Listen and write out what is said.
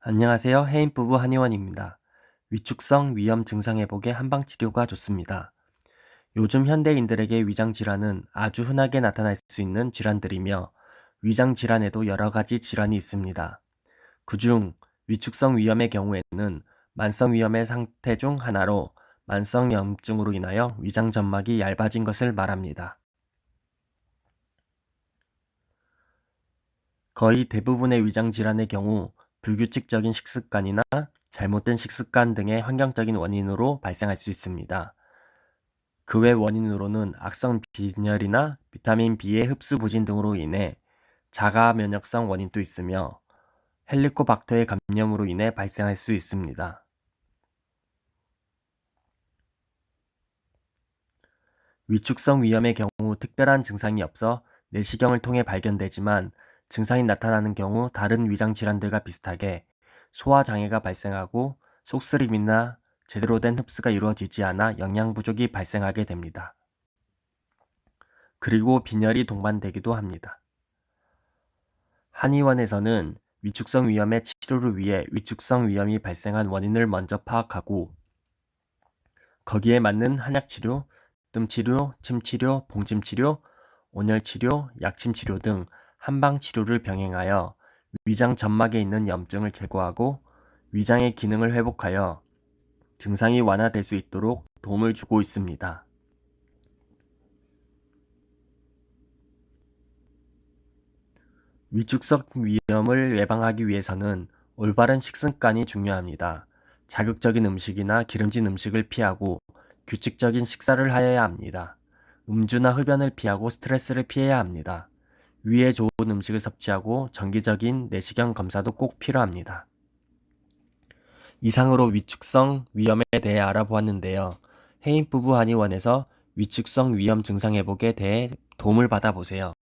안녕하세요. 해인 부부 한의원입니다. 위축성 위염 증상 회복에 한방 치료가 좋습니다. 요즘 현대인들에게 위장 질환은 아주 흔하게 나타날 수 있는 질환들이며 위장 질환에도 여러 가지 질환이 있습니다. 그중 위축성 위염의 경우에는 만성 위염의 상태 중 하나로 만성 염증으로 인하여 위장 점막이 얇아진 것을 말합니다. 거의 대부분의 위장 질환의 경우 불규칙적인 식습관이나 잘못된 식습관 등의 환경적인 원인으로 발생할 수 있습니다. 그 외 원인으로는 악성 빈혈이나 비타민 B의 흡수 부진 등으로 인해 자가 면역성 원인도 있으며 헬리코박터의 감염으로 인해 발생할 수 있습니다. 위축성 위염의 경우 특별한 증상이 없어 내시경을 통해 발견되지만 증상이 나타나는 경우 다른 위장 질환들과 비슷하게 소화 장애가 발생하고 속쓰림이나 제대로 된 흡수가 이루어지지 않아 영양 부족이 발생하게 됩니다. 그리고 빈혈이 동반되기도 합니다. 한의원에서는 위축성 위염의 치료를 위해 위축성 위염이 발생한 원인을 먼저 파악하고 거기에 맞는 한약 치료, 뜸 치료, 침 치료, 봉침 치료, 온열 치료, 약침 치료 등 한방 치료를 병행하여 위장 점막에 있는 염증을 제거하고 위장의 기능을 회복하여 증상이 완화될 수 있도록 도움을 주고 있습니다. 위축성 위염을 예방하기 위해서는 올바른 식습관이 중요합니다. 자극적인 음식이나 기름진 음식을 피하고 규칙적인 식사를 하여야 합니다. 음주나 흡연을 피하고 스트레스를 피해야 합니다. 위에 좋은 음식을 섭취하고 정기적인 내시경 검사도 꼭 필요합니다. 이상으로 위축성 위염에 대해 알아보았는데요. 해인 부부 한의원에서 위축성 위염 증상 회복에 대해 도움을 받아보세요.